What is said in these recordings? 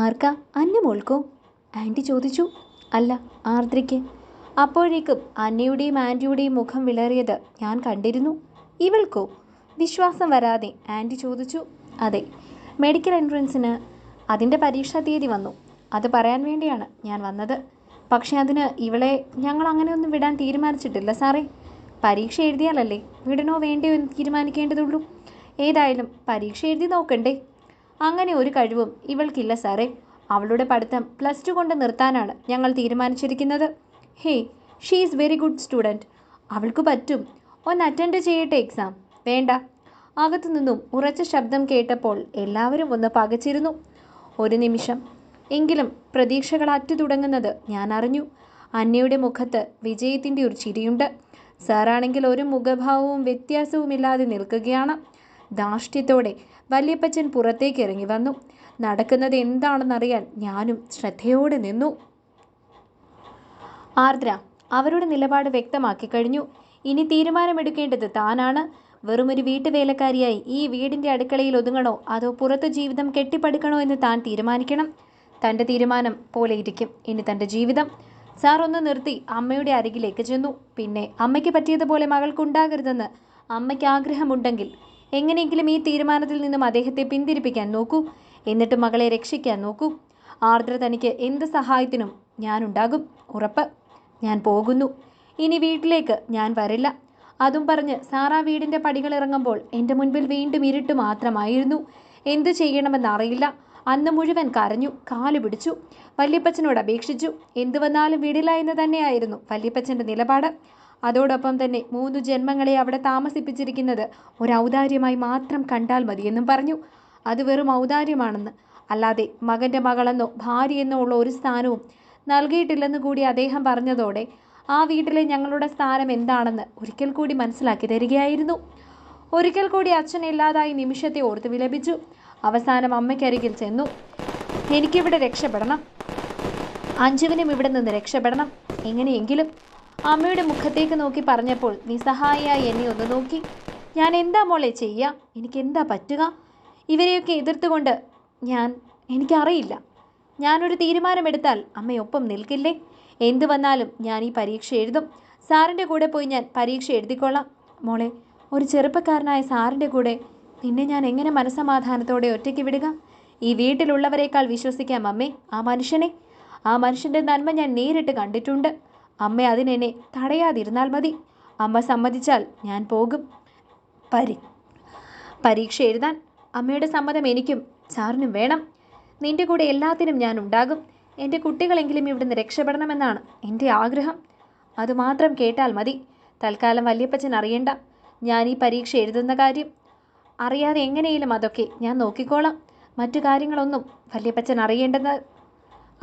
ആർക്കാ? അന്നമോൾക്കോ ആന്റി ചോദിച്ചു. അല്ല ആർദ്രയ്ക്ക്. അപ്പോഴേക്കും അന്നയുടെയും ആന്റിയുടെയും മുഖം വിളറിയത് ഞാൻ കണ്ടിരുന്നു. ഇവൾക്കോ? വിശ്വാസം വരാതെ ആന്റി ചോദിച്ചു. അതെ മെഡിക്കൽ എൻട്രൻസിന് അതിന്റെ പരീക്ഷാ തീയതി വന്നു. അത് പറയാൻ വേണ്ടിയാണ് ഞാൻ വന്നത്. പക്ഷേ അതിന് ഇവളെ ഞങ്ങൾ അങ്ങനെയൊന്നും വിടാൻ തീരുമാനിച്ചിട്ടില്ല സാറേ. പരീക്ഷ എഴുതിയാലല്ലേ വിടണോ വേണ്ടയോ എന്ന് തീരുമാനിക്കേണ്ടതുള്ളൂ. ഏതായാലും പരീക്ഷ എഴുതി നോക്കണ്ടേ? അങ്ങനെ ഒരു കഴിവും ഇവൾക്കില്ല സാറേ. അവളുടെ പഠിത്തം പ്ലസ് ടു കൊണ്ട് നിർത്താനാണ് ഞങ്ങൾ തീരുമാനിച്ചിരിക്കുന്നത്. Hey she is very good student അവൾക്ക് പറ്റും. ഒന്ന് അറ്റൻഡ് ചെയ്യട്ടെ എക്സാം. വേണ്ട. അകത്തു നിന്നും ഉറച്ച ശബ്ദം കേട്ടപ്പോൾ എല്ലാവരും ഒന്ന് പകച്ചിരുന്നു. ഒരു നിമിഷം. എങ്കിലും പ്രതീക്ഷകൾ അറ്റു തുടങ്ങുന്നത് ഞാൻ അറിഞ്ഞു. അന്നയുടെ മുഖത്ത് വിജയത്തിന്റെ ഒരു ചിരിയുണ്ട്. സാറാണെങ്കിൽ ഒരു മുഖഭാവവും വ്യത്യാസവുമില്ലാതെ നിൽക്കുകയാണ്. ധാർഷ്ട്യത്തോടെ വല്യപ്പച്ചൻ പുറത്തേക്ക് ഇറങ്ങി വന്നു. നടക്കുന്നത് എന്താണെന്നറിയാൻ ഞാനും ശ്രദ്ധയോടെ നിന്നു. ആർദ്ര അവരുടെ നിലപാട് വ്യക്തമാക്കി കഴിഞ്ഞു. ഇനി തീരുമാനമെടുക്കേണ്ടത് താനാണ്. വെറുമൊരു വീട്ടുവേലക്കാരിയായി ഈ വീടിന്റെ അടുക്കളയിൽ ഒതുങ്ങണോ? അതോ പുറത്ത് ജീവിതം കെട്ടിപ്പടുക്കണോ എന്ന് താൻ തീരുമാനിക്കണം. തന്റെ തീരുമാനം പോലെ ഇരിക്കും ഇനി തന്റെ ജീവിതം. സാർ ഒന്ന് നിർത്തി അമ്മയുടെ അരികിലേക്ക് ചെന്നു. പിന്നെ അമ്മയ്ക്ക് പറ്റിയതുപോലെ മകൾക്കുണ്ടാകരുതെന്ന് അമ്മയ്ക്ക് ആഗ്രഹമുണ്ടെങ്കിൽ എങ്ങനെയെങ്കിലും ഈ തീരുമാനത്തിൽ നിന്നും അദ്ദേഹത്തെ പിന്തിരിപ്പിക്കാൻ നോക്കൂ. എന്നിട്ട് മകളെ രക്ഷിക്കാൻ നോക്കൂ. ആർദ്ര തനിക്ക് എന്ത് സഹായത്തിനും ഞാനുണ്ടാകും. ഉറപ്പ്. ഞാൻ പോകുന്നു. ഇനി വീട്ടിലേക്ക് ഞാൻ വരില്ല. അതും പറഞ്ഞ് സാറാ വീടിന്റെ പടികൾ ഇറങ്ങുമ്പോൾ എന്റെ മുൻപിൽ വീണ്ടും ഇരുട്ട് മാത്രമായിരുന്നു. എന്തു ചെയ്യണമെന്നറിയില്ല അന്ന് മുഴുവൻ കരഞ്ഞു കാലു പിടിച്ചു. വല്യപ്പച്ചനോട് അപേക്ഷിച്ചു. എന്തു വന്നാലും വിടില്ല എന്ന് തന്നെയായിരുന്നു വല്യപ്പച്ചന്റെ നിലപാട്. അതോടൊപ്പം തന്നെ മൂന്ന് ജന്മങ്ങളെ അവിടെ താമസിപ്പിച്ചിരിക്കുന്നത് ഒരു ഔദാര്യമായി മാത്രം കണ്ടാൽ മതിയെന്നും പറഞ്ഞു. അത് വെറും ഔദാര്യമാണെന്ന്. അല്ലാതെ മകന്റെ മകളെന്നോ ഭാര്യയെന്നോ ഉള്ള ഒരു സ്ഥാനവും നൽകിയിട്ടില്ലെന്ന് കൂടി അദ്ദേഹം പറഞ്ഞതോടെ ആ വീട്ടിലെ ഞങ്ങളുടെ സ്ഥാനം എന്താണെന്ന് ഒരിക്കൽ കൂടി മനസ്സിലാക്കി തരികയായിരുന്നു. ഒരിക്കൽ കൂടി അച്ഛൻ ഇല്ലാതായി നിമിഷത്തെ ഓർത്ത് വിലപിച്ചു. അവസാനം അമ്മയ്ക്കരികിൽ ചെന്നു. എനിക്കിവിടെ രക്ഷപ്പെടണം. അഞ്ജുവിനും ഇവിടെ നിന്ന് രക്ഷപ്പെടണം. എങ്ങനെയെങ്കിലും അമ്മയുടെ മുഖത്തേക്ക് നോക്കി പറഞ്ഞപ്പോൾ നിസ്സഹായിയായി എന്നെ ഒന്ന് നോക്കി. ഞാൻ എന്താ മോളെ ചെയ്യുക എനിക്ക് എന്താ പറ്റുക? ഇവരെയൊക്കെ എതിർത്തുകൊണ്ട് ഞാൻ എനിക്കറിയില്ല. ഞാനൊരു തീരുമാനമെടുത്താൽ അമ്മയൊപ്പം നിൽക്കില്ലേ? എന്തു വന്നാലും ഞാൻ ഈ പരീക്ഷ എഴുതും. സാറിന്റെ കൂടെ പോയി ഞാൻ പരീക്ഷ എഴുതിക്കൊള്ളാം. മോളെ ഒരു ചെറുപ്പക്കാരനായ സാറിന്റെ കൂടെ നിന്നെ ഞാൻ എങ്ങനെ മനസമാധാനത്തോടെ ഒറ്റയ്ക്ക് വിടുക? ഈ വീട്ടിലുള്ളവരെക്കാൾ വിശ്വസിക്കാം അമ്മേ ആ മനുഷ്യനെ. ആ മനുഷ്യന്റെ നന്മ ഞാൻ നേരിട്ട് കണ്ടിട്ടുണ്ട്. അമ്മ അതിനെന്നെ തടയാതിരുന്നാൽ മതി. അമ്മ സമ്മതിച്ചാൽ ഞാൻ പോകും. പരി പരീക്ഷ എഴുതാൻ അമ്മയുടെ സമ്മതം എനിക്കും സാറിനും വേണം. നിന്റെ കൂടെ എല്ലാത്തിനും ഞാൻ ഉണ്ടാകും. എന്റെ കുട്ടികളെങ്കിലും ഇവിടുന്ന് രക്ഷപ്പെടണമെന്നാണ് എന്റെ ആഗ്രഹം. അതുമാത്രം കേട്ടാൽ മതി. തൽക്കാലം വല്യപ്പച്ചൻ അറിയണ്ട. ഞാൻ ഈ പരീക്ഷ എഴുതുന്ന കാര്യം. അറിയാതെ എങ്ങനെയും അതൊക്കെ ഞാൻ നോക്കിക്കോളാം. മറ്റു കാര്യങ്ങളൊന്നും വല്യപ്പച്ചൻ അറിയേണ്ടെന്ന്.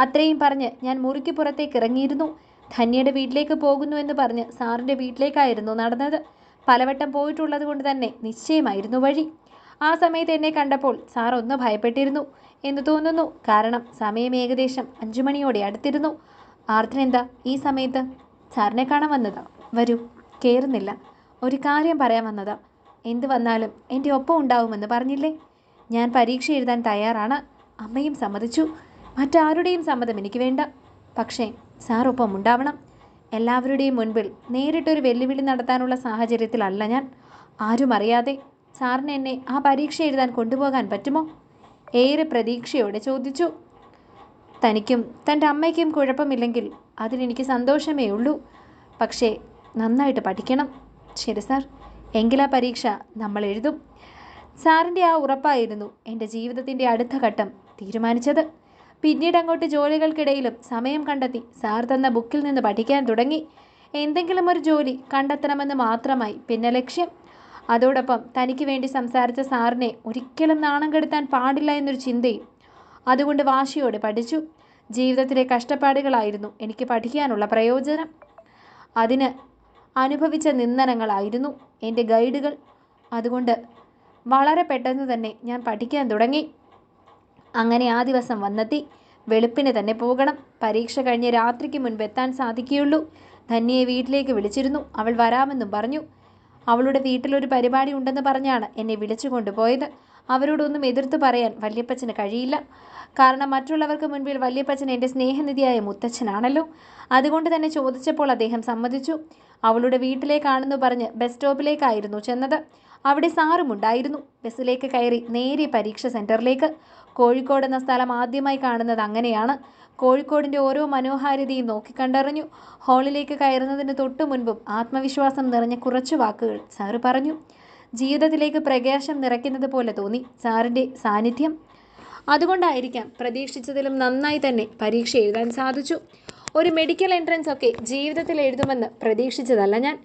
അത്രയും പറഞ്ഞ് ഞാൻ മുറിക്ക് പുറത്തേക്ക് ഇറങ്ങിയിരുന്നു. ധന്യയുടെ വീട്ടിലേക്ക് പോകുന്നു എന്ന് പറഞ്ഞ് സാറിന്റെ വീട്ടിലേക്കായിരുന്നു നടന്നത്. പലവട്ടം പോയിട്ടുള്ളത് കൊണ്ട് തന്നെ നിശ്ചയമായിരുന്നു വഴി. ആ സമയത്ത് എന്നെ കണ്ടപ്പോൾ സാർ ഒന്ന് ഭയപ്പെട്ടിരുന്നു എന്ന് തോന്നുന്നു. കാരണം സമയം ഏകദേശം അഞ്ചു മണിയോടെ അടുത്തിരുന്നു. ആർദ്ര എന്താ ഈ സമയത്ത്? സാറിനെ കാണാൻ വന്നതാ? വരൂ. കയറുന്നില്ല ഒരു കാര്യം പറയാൻ വന്നതാ. എന്ത് വന്നാലും എന്റെ ഒപ്പം ഉണ്ടാവുമെന്ന് പറഞ്ഞില്ലേ? ഞാൻ പരീക്ഷ എഴുതാൻ തയ്യാറാണ്. അമ്മയും സമ്മതിച്ചു. മറ്റാരുടെയും സമ്മതം എനിക്ക് വേണ്ട. പക്ഷേ സാർ ഒപ്പം ഉണ്ടാവണം. എല്ലാവരുടെയും മുൻപിൽ നേരിട്ടൊരു വെല്ലുവിളി നടത്താനുള്ള സാഹചര്യത്തിലല്ല ഞാൻ. ആരും അറിയാതെ സാറിന് എന്നെ ആ പരീക്ഷ എഴുതാൻ കൊണ്ടുപോകാൻ പറ്റുമോ? ഏറെ പ്രതീക്ഷയോടെ ചോദിച്ചു. തനിക്കും തന്റെ അമ്മയ്ക്കും കുഴപ്പമില്ലെങ്കിൽ അതിനെനിക്ക് സന്തോഷമേ ഉള്ളൂ. പക്ഷേ നന്നായിട്ട് പഠിക്കണം. ശരി സാർ. എങ്കിലാ പരീക്ഷ നമ്മൾ എഴുതും. സാറിന്റെ ആ ഉറപ്പായിരുന്നു എന്റെ ജീവിതത്തിന്റെ അടുത്ത ഘട്ടം തീരുമാനിച്ചത്. പിന്നീട് അങ്ങോട്ട് ജോലികൾക്കിടയിലും സമയം കണ്ടെത്തി. സാർ തന്ന ബുക്കിൽ നിന്ന് പഠിക്കാൻ തുടങ്ങി. എന്തെങ്കിലും ഒരു ജോലി കണ്ടെത്തണമെന്ന് മാത്രമായി. പിന്നെ ലക്ഷ്യം. അതോടൊപ്പം തനിക്ക് വേണ്ടി സംസാരിച്ച സാറിനെ ഒരിക്കലും നാണം കെടുത്താൻ പാടില്ല എന്നൊരു ചിന്തയും അതുകൊണ്ട് വാശിയോടെ പഠിച്ചു. ജീവിതത്തിലെ കഷ്ടപ്പാടുകളായിരുന്നു എനിക്ക് പഠിക്കാനുള്ള പ്രയോജനം. അതിന് അനുഭവിച്ച നിന്ദനങ്ങളായിരുന്നു എന്റെ ഗൈഡുകൾ. അതുകൊണ്ട് വളരെ പെട്ടെന്ന് തന്നെ ഞാൻ പഠിക്കാൻ തുടങ്ങി. അങ്ങനെ ആ ദിവസം വന്നെത്തി. വെളുപ്പിന് തന്നെ പോകണം. പരീക്ഷ കഴിഞ്ഞ് രാത്രിക്ക് മുൻപ് എത്താൻ സാധിക്കുകയുള്ളൂ. ധന്യയെ വീട്ടിലേക്ക് വിളിച്ചിരുന്നു. അവൾ വരാമെന്നും പറഞ്ഞു. അവളുടെ വീട്ടിലൊരു പരിപാടി ഉണ്ടെന്ന് പറഞ്ഞാണ് എന്നെ വിളിച്ചു കൊണ്ടുപോയത്. അവരോടൊന്നും എതിർത്ത് പറയാൻ വല്യപ്പച്ചന് കഴിയില്ല. കാരണം മറ്റുള്ളവർക്ക് മുൻപിൽ വല്യപ്പച്ചൻ എന്റെ സ്നേഹനിധിയായ മുത്തച്ഛനാണല്ലോ. അതുകൊണ്ട് തന്നെ ചോദിച്ചപ്പോൾ അദ്ദേഹം സമ്മതിച്ചു. അവളുടെ വീട്ടിലേക്കാണെന്ന് പറഞ്ഞ് ബസ് സ്റ്റോപ്പിലേക്കായിരുന്നു ചെന്നത്. അവിടെ സാറും ഉണ്ടായിരുന്നു. ബസ്സിലേക്ക് കയറി നേരെ പരീക്ഷ സെന്ററിലേക്ക് കോഴിക്കോട് എന്ന സ്ഥലം ആദ്യമായി കാണുന്നത് അങ്ങനെയാണ്. കോഴിക്കോടിന്റെ ഓരോ മനോഹാരിതയും നോക്കിക്കണ്ടറിഞ്ഞു ഹാളിലേക്ക് കയറുന്നതിന് തൊട്ടു മുൻപും ആത്മവിശ്വാസം നിറഞ്ഞ കുറച്ച് വാക്കുകൾ സാറ് പറഞ്ഞു. ജീവിതത്തിലേക്ക് പ്രകാശം നിറയ്ക്കുന്നത് പോലെ തോന്നി സാറിന്റെ സാന്നിധ്യം. അതുകൊണ്ടായിരിക്കാം പ്രതീക്ഷിച്ചതിലും നന്നായി തന്നെ പരീക്ഷ എഴുതാൻ സാധിച്ചു. ഒരു മെഡിക്കൽ എൻട്രൻസ് ഒക്കെ ജീവിതത്തിൽ എഴുതുമെന്ന് പ്രതീക്ഷിച്ചതല്ല ഞാൻ.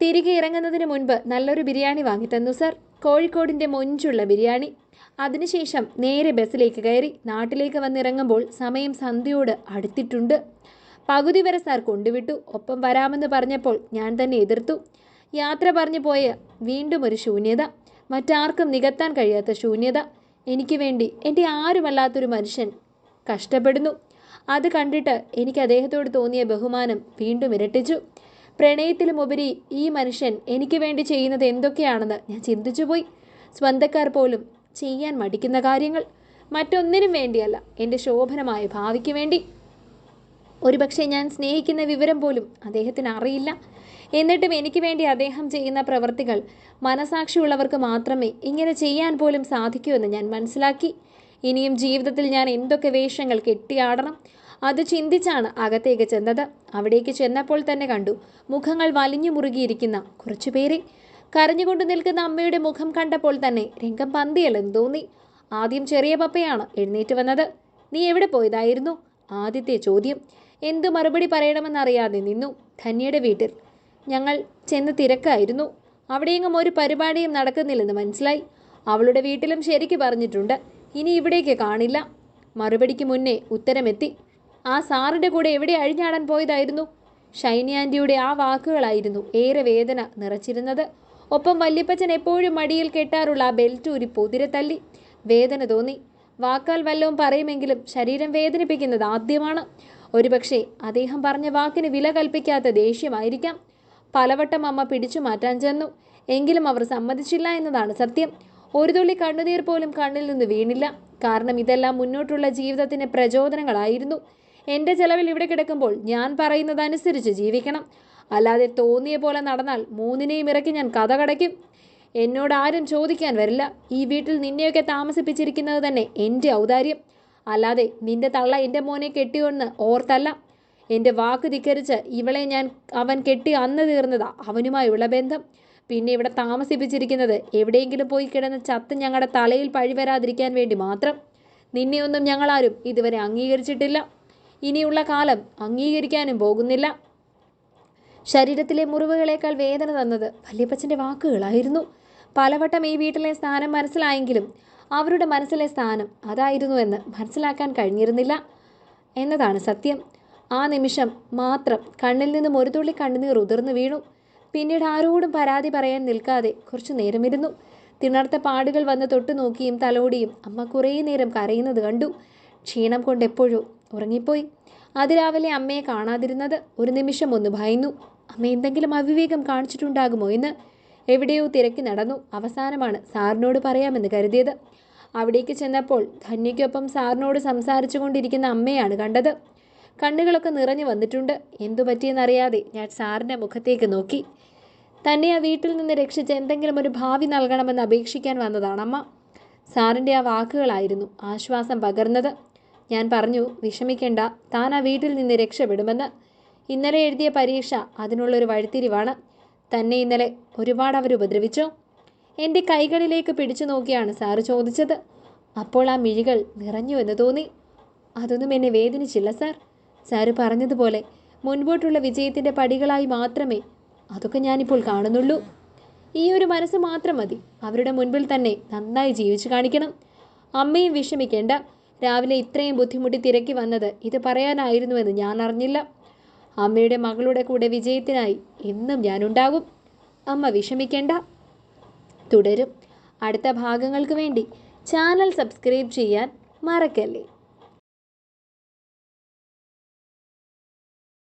തിരികെ ഇറങ്ങുന്നതിന് മുൻപ് നല്ലൊരു ബിരിയാണി വാങ്ങിത്തന്നു സർ. കോഴിക്കോടിന്റെ മൊഞ്ചുള്ള ബിരിയാണി. അതിനുശേഷം നേരെ ബസ്സിലേക്ക് കയറി നാട്ടിലേക്ക് വന്നിറങ്ങുമ്പോൾ സമയം സന്ധ്യയോട് അടുത്തിട്ടുണ്ട്. പകുതി വരെ സാർ കൊണ്ടുവിട്ടു. ഒപ്പം വരാമെന്ന് പറഞ്ഞപ്പോൾ ഞാൻ തന്നെ എതിർത്തു. യാത്ര പറഞ്ഞു പോയ വീണ്ടും ഒരു ശൂന്യത. മറ്റാർക്കും നികത്താൻ കഴിയാത്ത ശൂന്യത. എനിക്ക് വേണ്ടി എന്റെ ആരുമല്ലാത്തൊരു മനുഷ്യൻ കഷ്ടപ്പെടുന്നു. അത് കണ്ടിട്ട് എനിക്ക് അദ്ദേഹത്തോട് തോന്നിയ ബഹുമാനം വീണ്ടും ഇരട്ടിച്ചു. പ്രണയത്തിലുമുപരി ഈ മനുഷ്യൻ എനിക്ക് വേണ്ടി ചെയ്യുന്നത് എന്തൊക്കെയാണെന്ന് ഞാൻ ചിന്തിച്ചുപോയി. സ്വന്തക്കാർ പോലും ചെയ്യാൻ മടിക്കുന്ന കാര്യങ്ങൾ. മറ്റൊന്നിനും വേണ്ടിയല്ല എന്റെ ശോഭനമായ ഭാവിക്ക് വേണ്ടി. ഒരുപക്ഷെ ഞാൻ സ്നേഹിക്കുന്ന വിവരം പോലും അദ്ദേഹത്തിന് അറിയില്ല. എന്നിട്ടും എനിക്ക് വേണ്ടി അദ്ദേഹം ചെയ്യുന്ന പ്രവൃത്തികൾ മനസാക്ഷിയുള്ളവർക്ക് മാത്രമേ ഇങ്ങനെ ചെയ്യാൻ പോലും സാധിക്കൂ എന്ന് ഞാൻ മനസ്സിലാക്കി. ഇനിയും ജീവിതത്തിൽ ഞാൻ എന്തൊക്കെ വേഷങ്ങൾ കെട്ടിയാടണം അത് ചിന്തിച്ചാണ് അകത്തേക്ക് ചെന്നത്. അവിടേക്ക് ചെന്നപ്പോൾ തന്നെ കണ്ടു മുഖങ്ങൾ വലിഞ്ഞു മുറുകിയിരിക്കുന്ന കുറച്ചു പേരെ കരഞ്ഞുകൊണ്ട് നിൽക്കുന്ന അമ്മയുടെ മുഖം കണ്ടപ്പോൾ തന്നെ രംഗം പന്തിയല്ലെന്ന് തോന്നി. ആദ്യം ചെറിയ പപ്പയാണ് എഴുന്നേറ്റ് വന്നത്. നീ എവിടെ പോയതായിരുന്നു? ആദ്യത്തെ ചോദ്യം. എന്തു മറുപടി പറയണമെന്നറിയാതെ നിന്നു ധന്യയുടെ വീട്ടിൽ. ഞങ്ങൾ ചെന്ന് തിരക്കായിരുന്നു. അവിടെയെങ്ങും ഒരു പരിപാടിയും നടക്കുന്നില്ലെന്ന് മനസ്സിലായി. അവളുടെ വീട്ടിലും ശരിക്ക് പറഞ്ഞിട്ടുണ്ട്. ഇനി ഇവിടേക്ക് കാണില്ല. മറുപടിക്ക് മുന്നേ ഉത്തരമെത്തി. ആ സാറിന്റെ കൂടെ എവിടെ അഴിഞ്ഞാടാൻ പോയതായിരുന്നു? ഷൈനി ആന്റിയുടെ ആ വാക്കുകളായിരുന്നു ഏറെ വേദന നിറച്ചിരുന്നത്. ഒപ്പം വല്യപ്പച്ചൻ എപ്പോഴും മടിയിൽ കെട്ടാറുള്ള ആ ബെൽറ്റ് ഒരു പൊതിരെ തല്ലി വേദന തോന്നി. വാക്കാൽ വല്ലവും പറയുമെങ്കിലും ശരീരം വേദനിപ്പിക്കുന്നത് ആദ്യമാണ്. ഒരുപക്ഷെ അദ്ദേഹം പറഞ്ഞ വാക്കിന് വില കൽപ്പിക്കാത്ത ദേഷ്യമായിരിക്കാം. പലവട്ടം അമ്മ പിടിച്ചു മാറ്റാൻ ചെന്നു. എങ്കിലും അവർ സമ്മതിച്ചില്ല എന്നതാണ് സത്യം. ഒരു തുള്ളി കണ്ണുനീർ പോലും കണ്ണിൽ നിന്ന് വീണില്ല. കാരണം ഇതെല്ലാം മുന്നോട്ടുള്ള ജീവിതത്തിന് പ്രചോദനങ്ങളായിരുന്നു. എന്റെ ചെലവിൽ ഇവിടെ കിടക്കുമ്പോൾ ഞാൻ പറയുന്നതനുസരിച്ച് ജീവിക്കണം. അല്ലാതെ തോന്നിയ പോലെ നടന്നാൽ മൂന്നിനെയും ഇറക്കി ഞാൻ കഥ കടയ്ക്കും. എന്നോട് ആരും ചോദിക്കാൻ വരില്ല. ഈ വീട്ടിൽ നിന്നെയൊക്കെ താമസിപ്പിച്ചിരിക്കുന്നത് തന്നെ എന്റെ ഔദാര്യം. അല്ലാതെ നിന്റെ തള്ള എന്റെ മോനെ കെട്ടിയോന്ന് ഓർത്തല്ല. എന്റെ വാക്ക് ധിക്കരിച്ച് ഇവളെ ഞാൻ അവൻ കെട്ടി അന്ന് തീർന്നതാ അവനുമായുള്ള ബന്ധം. പിന്നെ ഇവിടെ താമസിപ്പിച്ചിരിക്കുന്നത് എവിടെയെങ്കിലും പോയി കിടന്ന് ചത്ത് ഞങ്ങളുടെ തലയിൽ പഴിവരാതിരിക്കാൻ വേണ്ടി മാത്രം. നിന്നെയൊന്നും ഞങ്ങളാരും ഇതുവരെ അംഗീകരിച്ചിട്ടില്ല. ഇനിയുള്ള കാലം അംഗീകരിക്കാനും പോകുന്നില്ല. ശരീരത്തിലെ മുറിവുകളേക്കാൾ വേദന തന്നത് വല്യപ്പച്ചന്റെ വാക്കുകളായിരുന്നു. പലവട്ടം ഈ വീട്ടിലെ സ്ഥാനം മനസ്സിലായെങ്കിലും അവരുടെ മനസ്സിലെ സ്ഥാനം അതായിരുന്നു എന്ന് മനസ്സിലാക്കാൻ കഴിഞ്ഞിരുന്നില്ല എന്നതാണ് സത്യം. ആ നിമിഷം മാത്രം കണ്ണിൽ നിന്നും ഒരു തുള്ളി കണ്ണുനീർ ഉതിർന്നു വീണു. പിന്നീട് ആരോടും പരാതി പറയാൻ നിൽക്കാതെ കുറച്ചു നേരമിരുന്നു. തിണർത്ത പാടുകൾ വന്ന് തൊട്ടു നോക്കിയും തലോടിയും അമ്മ കുറേ നേരം കരയുന്നത് കണ്ടു. ക്ഷീണം കൊണ്ട് എപ്പോഴോ ഉറങ്ങിപ്പോയി. അതിരാവിലെ അമ്മയെ കാണാതിരുന്നത് ഒരു നിമിഷം ഒന്ന് ഭയന്നു. അമ്മ എന്തെങ്കിലും അവിവേകം കാണിച്ചിട്ടുണ്ടാകുമോ എന്ന്? എവിടെയോ തിരക്കി നടന്നു. അവസാനമാണ് സാറിനോട് പറയാമെന്ന് കരുതിയത്. അവിടേക്ക് ചെന്നപ്പോൾ ധന്യയ്ക്കൊപ്പം സാറിനോട് സംസാരിച്ചു കൊണ്ടിരിക്കുന്ന അമ്മയാണ് കണ്ടത്. കണ്ണുകളൊക്കെ നിറഞ്ഞു വന്നിട്ടുണ്ട്. എന്തു പറ്റിയെന്നറിയാതെ ഞാൻ സാറിന്റെ മുഖത്തേക്ക് നോക്കി. തന്നെ ആ വീട്ടിൽ നിന്ന് രക്ഷിച്ച് എന്തെങ്കിലും ഒരു ഭാവി നൽകണമെന്ന് അപേക്ഷിക്കാൻ വന്നതാണ് അമ്മ സാറിന്റെ ആ വാക്കുകളായിരുന്നു ആശ്വാസം പകർന്നത്. ഞാൻ പറഞ്ഞു വിഷമിക്കേണ്ട താൻ ആ വീട്ടിൽ നിന്ന് രക്ഷപ്പെടുമെന്ന്. ഇന്നലെ എഴുതിയ പരീക്ഷ അതിനുള്ളൊരു വഴിത്തിരിവാണ്. തന്നെ ഇന്നലെ ഒരുപാട് അവർ ഉപദ്രവിച്ചു. എന്റെ കൈകളിലേക്ക് പിടിച്ചു നോക്കിയാണ് സാറ് ചോദിച്ചത്. അപ്പോൾ ആ മിഴികൾ നിറഞ്ഞു എന്ന് തോന്നി. അതൊന്നും എന്നെ വേദനിച്ചില്ല സാർ. സാറ് പറഞ്ഞതുപോലെ മുൻപോട്ടുള്ള വിജയത്തിന്റെ പടികളായി മാത്രമേ അതൊക്കെ ഞാനിപ്പോൾ കാണുന്നുള്ളൂ. ഈ ഒരു മനസ്സ് മാത്രം മതി. അവരുടെ മുൻപിൽ തന്നെ നന്നായി ജീവിച്ചു കാണിക്കണം. അമ്മയും വിഷമിക്കേണ്ട. രാവിലെ ഇത്രയും ബുദ്ധിമുട്ടി തിരക്കി വന്നത്. ഇത് പറയാനായിരുന്നുവെന്ന് ഞാൻ അറിഞ്ഞില്ല അമ്മയുടെ മകളുടെ കൂടെ വിജയത്തിനായി എന്നും ഞാനുണ്ടാകും. അമ്മ വിഷമിക്കേണ്ട. തുടരും. അടുത്ത ഭാഗങ്ങൾക്ക് വേണ്ടി ചാനൽ സബ്സ്ക്രൈബ് ചെയ്യാൻ മറക്കല്ലേ?